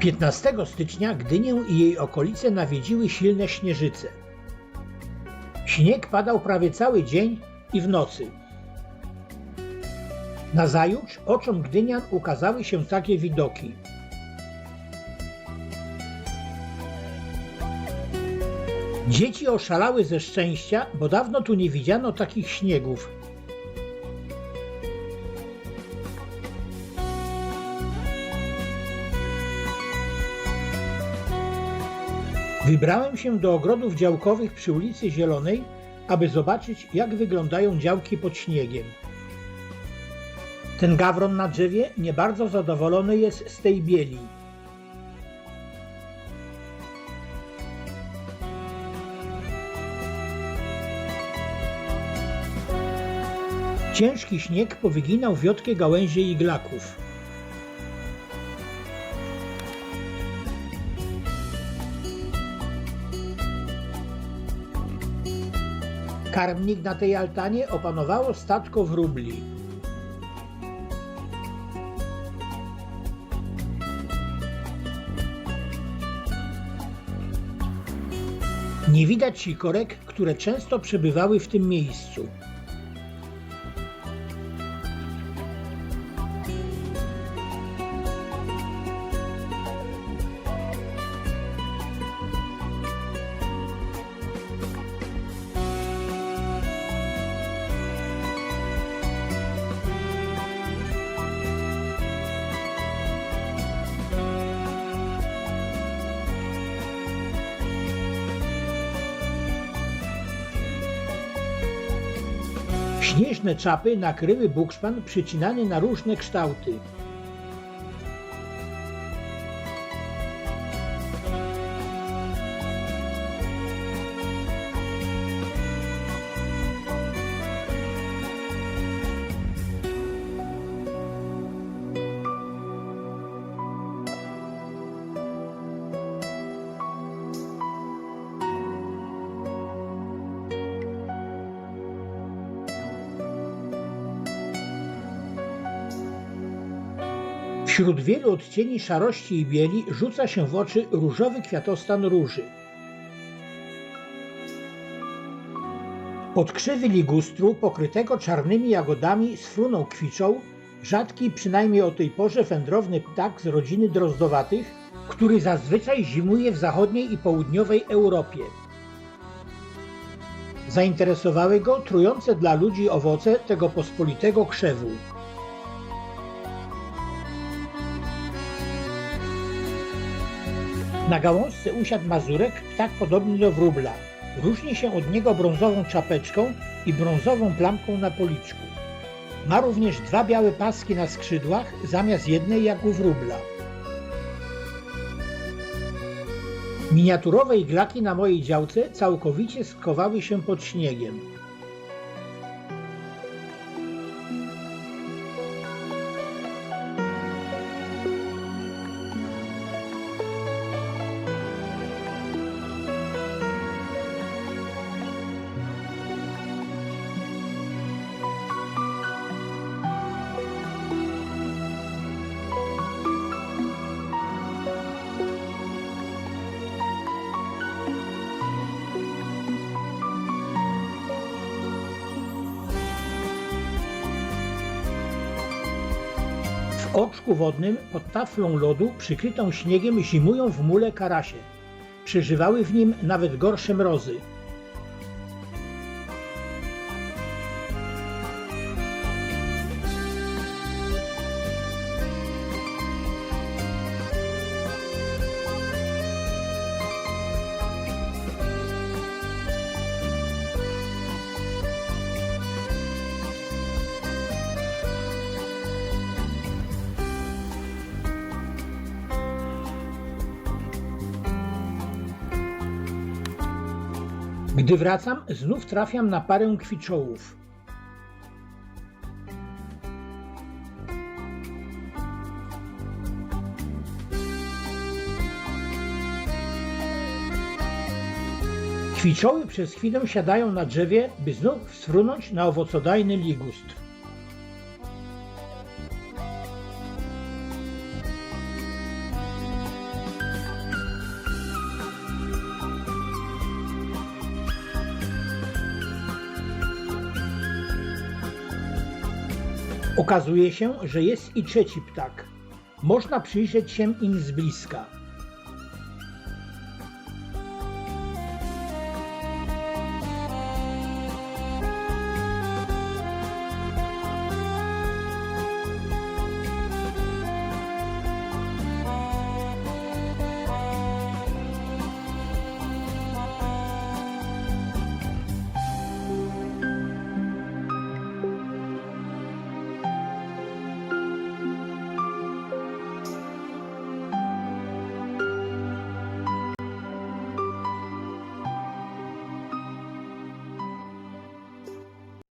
15 stycznia Gdynię i jej okolice nawiedziły silne śnieżyce. Śnieg padał prawie cały dzień i w nocy. Nazajutrz oczom Gdynian ukazały się takie widoki. Dzieci oszalały ze szczęścia, bo dawno tu nie widziano takich śniegów. Wybrałem się do ogrodów działkowych przy ulicy Zielonej, aby zobaczyć, jak wyglądają działki pod śniegiem. Ten gawron na drzewie nie bardzo zadowolony jest z tej bieli. Ciężki śnieg powyginał wiotkie gałęzie iglaków. Karmnik na tej altanie opanowało statko wróbli. Nie widać sikorek, które często przebywały w tym miejscu. Śnieżne czapy nakryły bukszpan przycinany na różne kształty. Wśród wielu odcieni szarości i bieli rzuca się w oczy różowy kwiatostan róży. Pod krzywy ligustru, pokrytego czarnymi jagodami, sfrunął kwiczą, rzadki przynajmniej o tej porze wędrowny ptak z rodziny drozdowatych, który zazwyczaj zimuje w zachodniej i południowej Europie. Zainteresowały go trujące dla ludzi owoce tego pospolitego krzewu. Na gałązce usiadł mazurek, ptak podobny do wróbla. Różni się od niego brązową czapeczką i brązową plamką na policzku. Ma również dwa białe paski na skrzydłach zamiast jednej jak u wróbla. Miniaturowe iglaki na mojej działce całkowicie skowały się pod śniegiem. W oczku wodnym pod taflą lodu przykrytą śniegiem zimują w mule karasie. Przeżywały w nim nawet gorsze mrozy. Gdy wracam, znów trafiam na parę kwiczołów. Kwiczoły przez chwilę siadają na drzewie, by znów sfrunąć na owocodajny ligustr. Okazuje się, że jest i trzeci ptak. Można przyjrzeć się im z bliska.